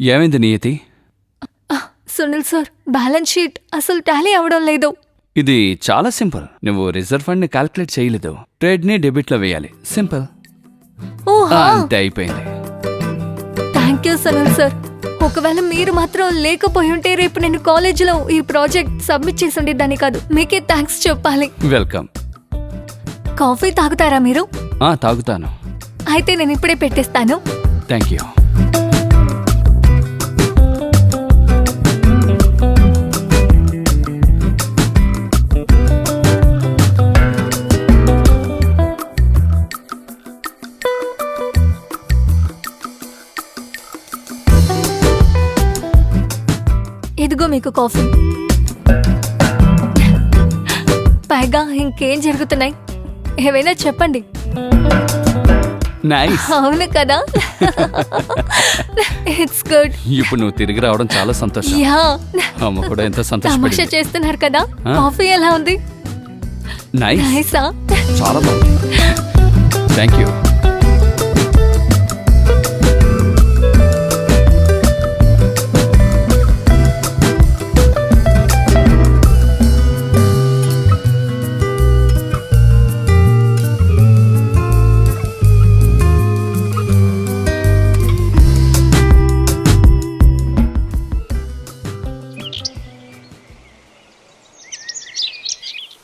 ఏమైంది Niyati? Sunil sir balance sheet అసలు tally అవడం లేదు. ఇది చాలా సింపుల్. నువ్వు రిజర్వ్ ఫండ్ని క్యాల్కులేట్ చేయలేదు. ట్రేడ్ని డెబిట్లో వేయాలి. సింపుల్. ఓహా! అంతే అయిపోయింది. Thank you Sunil sir. ఒకవేళ మీరు మాత్రం లేకపోయి ఉంటే రేపు నేను కాలేజీలో ఈ ప్రాజెక్ట్ సబ్మిట్ చేసి ఉండేదాన్ని కాదు. మీకే థ్యాంక్స్ చెప్పాలి. వెల్కమ్. కాఫీ తాగుతారా మీరు? తాగుతాను. అయితే నేను ఇప్పుడే పెట్టేస్తాను. Thank you. మీకు కాఫీ. పైగా ఇంకేం జరుగుతున్నాయి? ఏవైనా చెప్పండి. అవును కదా? ఇట్స్ గుడ్ ఇప్పుడు నువ్వు తిరిగి రావడం చాలా సంతోషం. యా. అమ్మ కూడా ఎంత తమాషా సంతోషపడింది చేస్తున్నారు కదా. కాఫీ ఎలా ఉంది? నైస్ నైసా చాలా బాగుంది. థ్యాంక్ యూ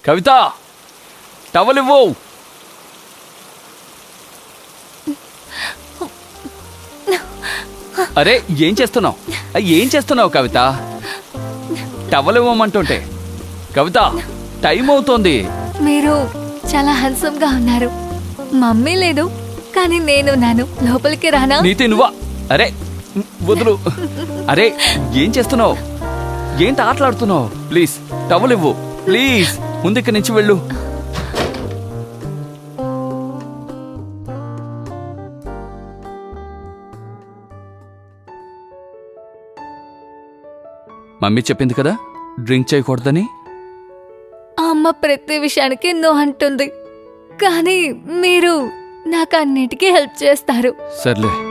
కవిత టవల్ ఇవ్వు. అరే ఏం చేస్తున్నావు? ఏం చేస్తున్నావు కవిత? టవల్ ఇవ్వమంటుంటే. కవిత టైం అవుతోంది. మీరు చాలా హ్యాండ్సమ్గా ఉన్నారు. మమ్మీ లేదు కానీ నేను నాను లోపలికి రానా? నీతి నువ్వా? అరే వదులు. అరే ఏం చేస్తున్నావు? ఏంటి ఆటలాడుతున్నావు? ప్లీజ్ టవల్ ఇవ్వు. ప్లీజ్. ముందు ఇక్కడి నుంచి వెళ్ళు. మమ్మీ చెప్పింది కదా డ్రింక్ చేయకూడదని? అమ్మ ప్రతి విషయానికి నో అంటుంది. కానీ మీరు నాకు అన్నిటికీ హెల్ప్ చేస్తారు. సర్లే.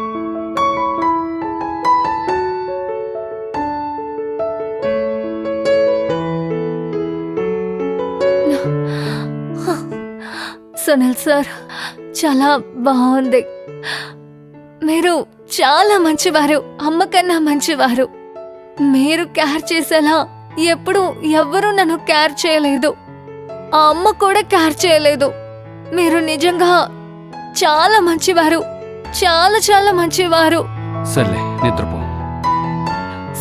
సునీల్ సార్ చాలా బాగుంది. మీరు చాలా మంచివారు అమ్మ కన్నా మంచివారు. మీరు కేర్ చేసేలా ఎప్పుడు ఎవ్వరూ నన్ను కేర్ చేయలేదు. ఆ అమ్మ కూడా కేర్ చేయలేదు. మీరు నిజంగా చాలా మంచివారు చాలా చాలా మంచివారు. సర్లే నిద్రపో.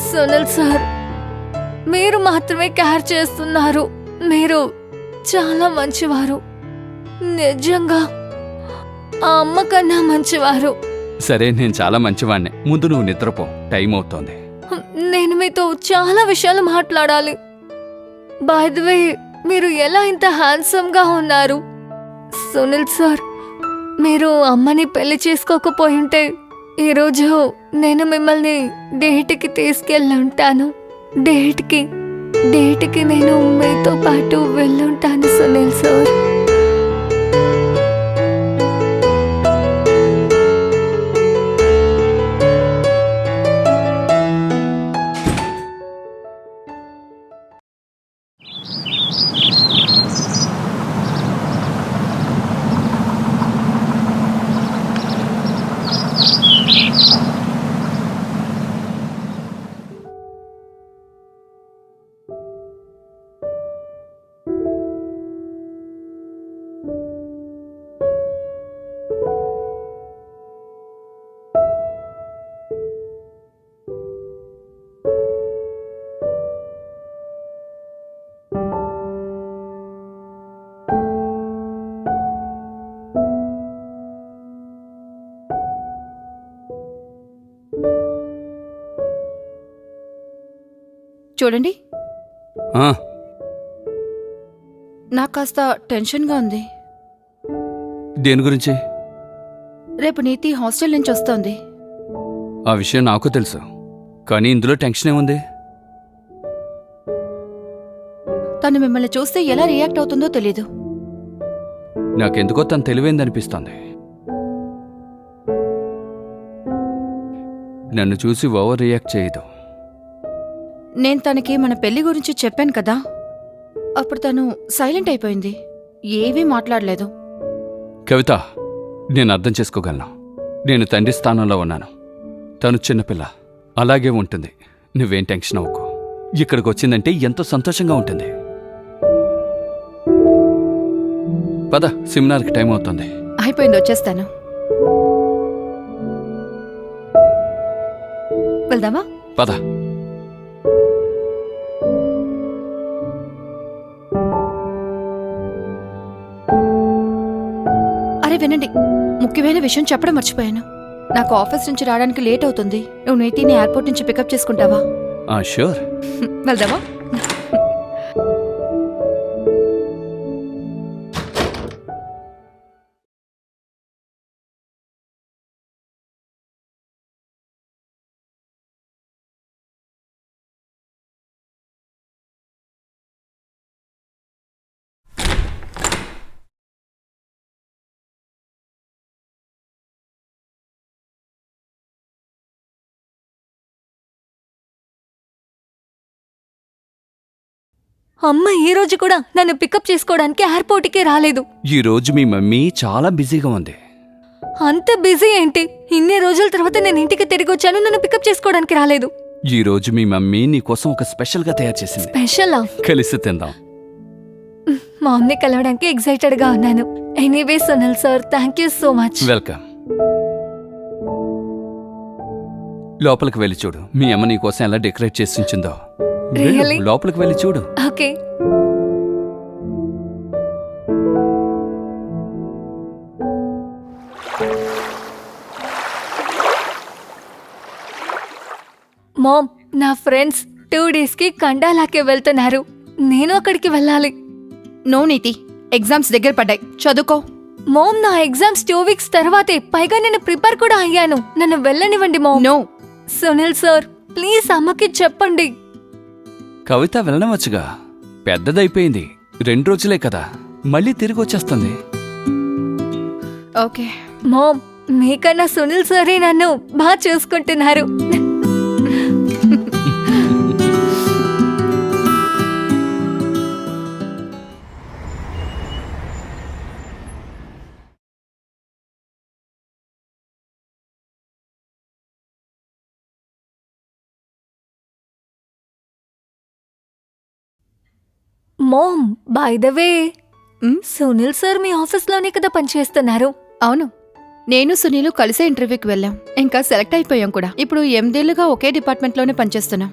సునీల్ సార్ మీరు మాత్రమే కేర్ చేస్తున్నారు. మీరు చాలా మంచివారు. నిజంగా. ఆ అమ్మ కన్నా మంచివారు. సరే నేను చాలా మంచివాణ్ణి. ముందు నువ్వు నిద్రపో. టైం అవుతోంది. నేను మీతో చాలా విషయాలు మాట్లాడాలి. బై ద వే మీరు ఎలా ఇంత హ్యాండ్సమ్గా ఉన్నారు? సునీల్ సార్ మీరు అమ్మని పెళ్ళి చేసుకోకపోయి ఉంటే ఈరోజు నేను మిమ్మల్ని డేట్కి తీసుకెళ్ళి ఉంటాను డేట్కి డేట్కి నేను మీతో పాటు వెళ్ళుంటాను సునీల్ సార్. చూడండి. ఆ, నాకు కాస్త టెన్షన్గా ఉంది. దేని గురించి? రేపు నీతి హాస్టల్ నుంచి వస్తోంది. ఆ విషయం నాకు తెలుసు. కానీ ఇందులో టెన్షన్ ఏముంది? తను మిమ్మల్ని చూస్తే ఎలా రియాక్ట్ అవుతుందో తెలీదు. నాకెందుకో తను తెలివైంది అనిపిస్తోంది నన్ను చూసి ఓవర్ రియాక్ట్ చేయదు. నేను తనకి మన పెళ్ళి గురించి చెప్పాను కదా. అప్పుడు తను సైలెంట్ అయిపోయింది. ఏమీ మాట్లాడలేదు. కవిత నేను అర్థం చేసుకోగలను. నేను తండ్రి స్థానంలో ఉన్నాను. తను చిన్నపిల్ల అలాగే ఉంటుంది. నువ్వేం టెన్షన్ అవ్వకు. ఇక్కడికి వచ్చిందంటే ఎంతో సంతోషంగా ఉంటుంది. పద సెమినార్కి టైం అవుతుంది. అయిపోయింది వచ్చేస్తాను. వెళ్దామా? పద. అరే వినండి. ముఖ్యమైన విషయం చెప్పడం మర్చిపోయాను. నాకు ఆఫీస్ నుంచి రావడానికి లేట్ అవుతుంది. నువ్వు నీతిని ఎయిర్పోర్ట్ నుంచి పికప్ చేసుకుంటావా? ఆ షూర్ వెళ్దామా? అమ్మ ఈ రోజు కూడా నన్ను పికప్ చేసుకోవడానికి ఎయిర్పోర్ట్కి రాలేదు. ఈ రోజు మీ మమ్మీ చాలా బిజీగా ఉంది. అంత బిజీ ఏంటి? ఇన్ని రోజుల తర్వాత నేను ఇంటికి తిరిగి వచ్చాను నన్ను పికప్ చేసుకోవడానికి రాలేదు. ఈ రోజు మీ మమ్మీ నీ కోసం ఒక స్పెషల్గా తయారు చేసింది. స్పెషలా కలిసి తిందాం. మా అమ్మని కలవడానికి ఎక్సైటెడ్గా ఉన్నాను. Anyway Sunil sir thank you so much welcome లోపలికి వెళ్ళి చూడు మీ అమ్మ నీ కోసం ఎలా డెకరేట్ చేసి ఉంచిందో. Really? లోపలికి వెళ్ళి చూడు. ఓకే మామ్ నా ఫ్రెండ్స్ టూ డేస్కి కండాలాకే వెళ్తున్నారు. నేను అక్కడికి వెళ్ళాలి. నో నీతి ఎగ్జామ్స్ దగ్గర పడ్డాయి. చదువుకో. మామ్ నా ఎగ్జామ్స్ టూ వీక్స్ తర్వాతే పైగా నేను ప్రిపేర్ కూడా అయ్యాను. నన్ను వెళ్ళనివ్వండి mom no Sunil sir please అమ్మకి చెప్పండి. కవిత వెళ్ళనవచ్చుగా. పెద్దదైపోయింది. రెండు రోజులే కదా. మళ్ళీ తిరిగి వచ్చేస్తుంది ఓకే. మామ్ మీకన్నా సునీల్ సరే నన్ను బాగా చూసుకుంటున్నారు. Mom by the way? Sunil sir మీ ఆఫీస్లోనే కదా పనిచేస్తున్నారు? అవును. నేను సునీలు కలిసే ఇంటర్వ్యూకి వెళ్ళాం. ఇంకా సెలెక్ట్ అయిపోయాం కూడా. ఇప్పుడు ఎనిమిదేళ్ళుగా ఒకే డిపార్ట్మెంట్లోనే పనిచేస్తున్నాం.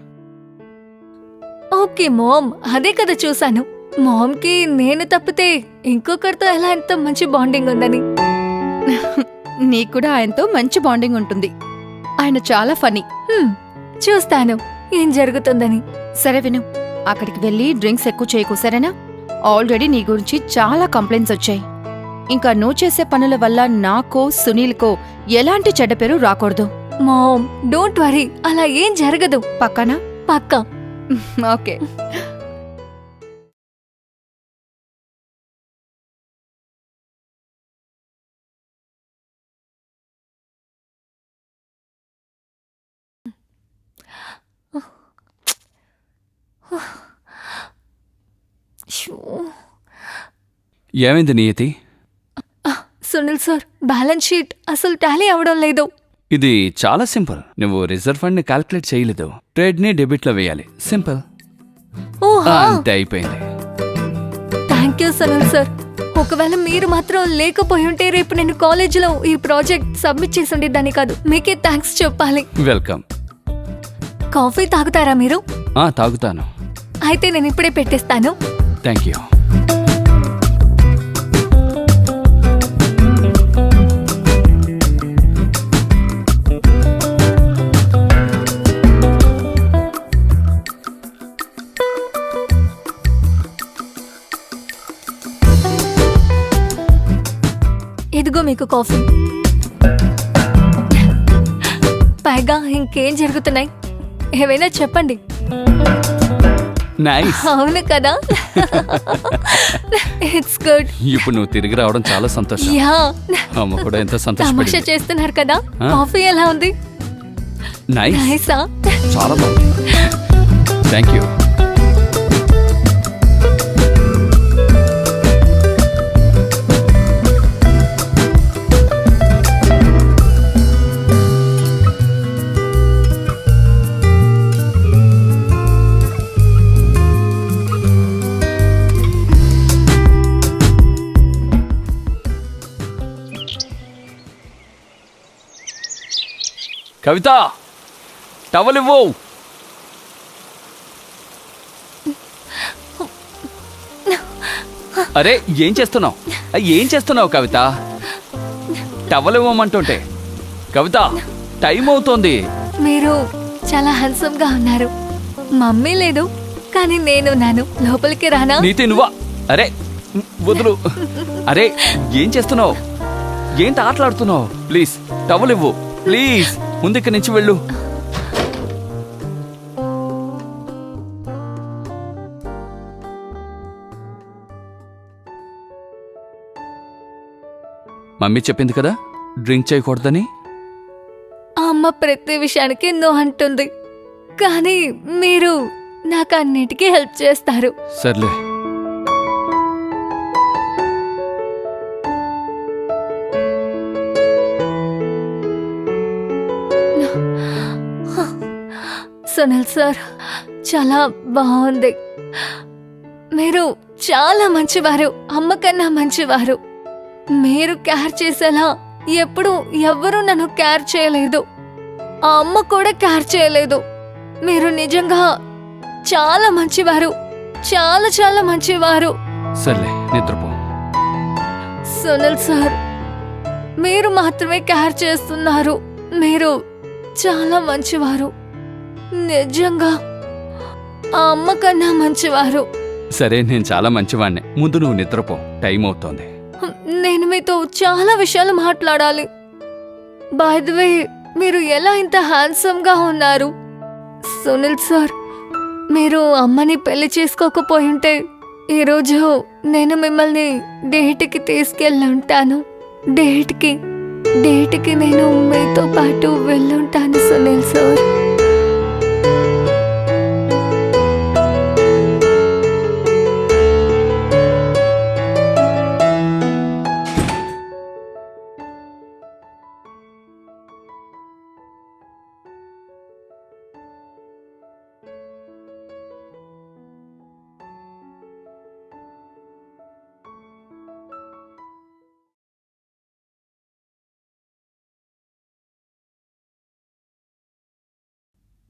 ఓకే మామ్ అదే కదా చూశాను. మామ్కి నేను తప్పితే ఇంకొకరితో ఎలా ఎంత మంచి బాండింగ్ ఉందని? నీకు కూడా ఆయనతో మంచి బాండింగ్ ఉంటుంది. ఆయన చాలా ఫనీ హ్మ్, చూస్తాను. ఏం జరుగుతుందని? సరే విను. అక్కడికి వెళ్ళి డ్రింక్స్ ఎక్కువ చేయకు సరేనా? ఆల్రెడీ నీ గురించి చాలా కంప్లైంట్స్ వచ్చాయి. ఇంకా నువ్వు చేసే పనుల వల్ల నాకో సునీల్కో ఎలాంటి చెడ్డ పేరు రాకూడదు. మామ్ డోంట్ వరీ అలా ఏం జరగదు. పక్కనా? పక్కా. ఓకే. ఏమైంది Niyati? Sunil sir balance sheet అసలు టాలీ అవడం లేదు. ఇది చాలా సింపుల్. నువ్వు రిజర్వ్ ఫండ్ని క్యాల్కులేట్ చేయలేదు. ట్రేడ్ని డెబిట్లో వేయాలి. సింపుల్. ఓహా! అంతే అయిపోయింది. Thank you Sunil sir. ఒకవేళ మీరు మాత్రం లేకపోయి ఉంటే రేపు నేను కాలేజీలో ఈ ప్రాజెక్ట్ సబ్మిట్ చేసి ఉండేదాన్ని కాదు. మీకే థ్యాంక్స్ చెప్పాలి. వెల్కమ్. కాఫీ తాగుతారా మీరు? ఆ తాగుతాను. అయితే నేను ఇప్పుడే పెట్టేస్తాను. థ్యాంక్ యూ ఇదిగో మీకు కాఫీ. పైగా ఇంకేం జరుగుతున్నాయి? ఏవైనా చెప్పండి. అవును కదా. ఇట్స్ గుడ్ ఇప్పుడు నువ్వు తిరిగి రావడం చాలా సంతోషం. యా. అమ్మ కూడా ఎంతో తమాషా సంతోషపడింది చేస్తున్నారు కదా. ఆ? కాఫీ ఎలా ఉంది? నైస్ నైసా చాలా బాగుంది. థ్యాంక్ యూ కవిత టవల్ ఇవ్వు. అరే ఏం చేస్తున్నావు? ఏం చేస్తున్నావు కవిత? టవల్ ఇవ్వమంటుంటే. కవిత టైం అవుతోంది. మీరు చాలా హ్యాండ్సమ్గా ఉన్నారు. మమ్మీ లేదు కానీ నేను నాను లోపలికి రానా? నీతి నువ్వా? అరే వదులు. అరే ఏం చేస్తున్నావు? ఏంటి ఆటలాడుతున్నావు? ప్లీజ్ టవల్ ఇవ్వు. ప్లీజ్. ముందు ఇక్కడి నుంచి వెళ్ళు. మమ్మీ చెప్పింది కదా? డ్రింక్ చేయకూడదని? అమ్మ ప్రతి విషయానికి నో అంటుంది. కానీ మీరు నాకు అన్నిటికీ హెల్ప్ చేస్తారు. సర్లే. సార్. చాలా బాగుంది. మీరు చాలా మంచివారు. అమ్మ కన్నా మంచివారు. మీరు కేర్ చేసేలా ఎప్పుడు ఎవ్వరూ నన్ను కేర్ చేయలేదు. ఆ అమ్మ కూడా కేర్ చేయలేదు. మీరు నిజంగా చాలా మంచివారు. చాలా చాలా మంచివారు. సర్లే నిద్రపో. సునీల్ సార్ మీరు మాత్రమే కేర్ చేస్తున్నారు. మీరు చాలా మంచివారు. నిజంగా. ఆ అమ్మ కన్నా మంచివారు. సరే నేను చాలా మంచివాణ్ణే. ముందు నువ్వు నిద్రపో. టైం అవుతోంది. నేను మీతో చాలా విషయాలు మాట్లాడాలి. బై ద వే మీరు ఎలా ఇంత హ్యాండ్సమ్గా ఉన్నారు? సునీల్ సార్ మీరు అమ్మని పెళ్ళి చేసుకోకపోయి ఉంటే ఈరోజు నేను మిమ్మల్ని డేట్కి తీసుకెళ్ళి ఉంటాను డేట్కి డేట్కి నేను మీతో పాటు వెళ్ళుంటాను సునీల్ సార్.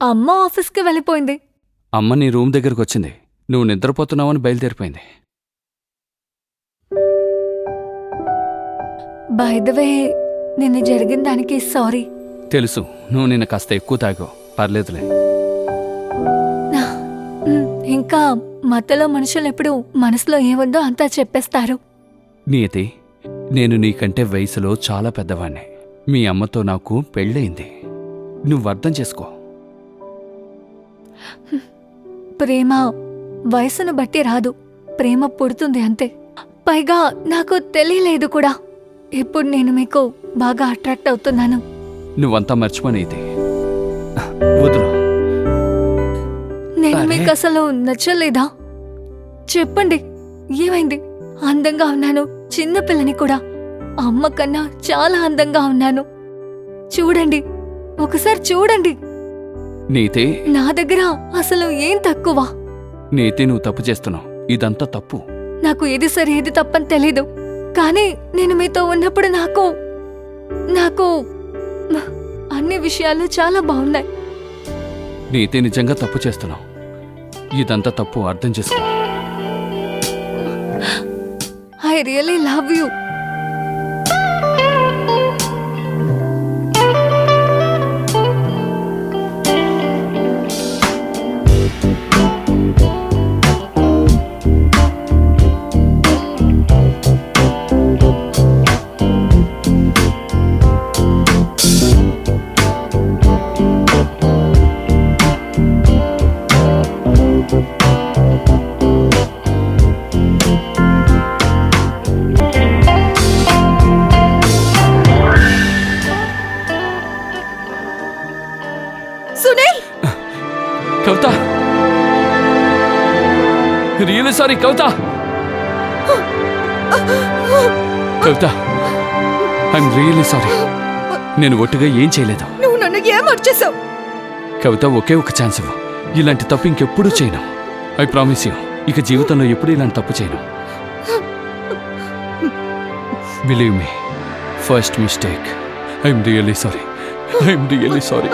అమ్మ ఆఫీస్కి వెళ్ళిపోయింది. అమ్మ నీ రూమ్ దగ్గరకు వచ్చింది. నువ్వు నిద్రపోతున్నావని బయలుదేరిపోయింది. బై ద వే నిన్న జరిగిన దానికి సారీ తెలుసు నువ్వు నిన్న కాస్త ఎక్కువ తాగావు. పర్లేదులే. ఇంకా మధ్యలో మనుషులు ఎప్పుడు మనసులో ఏముందో అంతా చెప్పేస్తారు. నియతి నేను నీకంటే వయసులో చాలా పెద్దవాణ్ణి. మీ అమ్మతో నాకు పెళ్ళయింది. నువ్వు అర్థం చేసుకో. ప్రేమ వయసును బట్టి రాదు. ప్రేమ పుడుతుంది అంతే. పైగా నాకు తెలియలేదు కూడా. ఇప్పుడు నేను మీకు బాగా అట్రాక్ట్ అవుతున్నాను. నువ్వంతా మర్చిపోనేది వదులు. నేను. మీకు అసలు నచ్చలేదా? చెప్పండి. ఏమైంది? అందంగా ఉన్నాను. చిన్న పిల్లని కూడా. అమ్మ కన్నా చాలా అందంగా ఉన్నాను. చూడండి. ఒకసారి చూడండి. నీతి? నా దగ్గర అసలు ఏం తక్కువ? నీతి నువ్వు తప్పు చేస్తున్నావు. ఇదంతా తప్పు. నాకు ఏది సరి ఏది తప్పని తెలీదు. కానీ నేను మీతో ఉన్నప్పుడు నాకు నాకు అన్ని విషయాలు చాలా బాగున్నాయి. నీతి నిజంగా తప్పు చేస్తున్నావు. ఇదంతా తప్పు అర్థం చేసుకో. I really love you Kavitha! Kavitha I'm really sorry నేను ఒట్టుగా ఏం చేయలేదు. నువ్వు నన్ను ఏమర్చేసావు కవిత ఒకే ఒక ఛాన్స్ ఇవ్వు. ఇలాంటి తప్పు ఇంకెప్పుడు చేయను. ఐ ప్రామిస్ యూ ఇక జీవితంలో ఎప్పుడు ఇలాంటి తప్పు చేయను. Believe me first mistake I'm really sorry I'm really sorry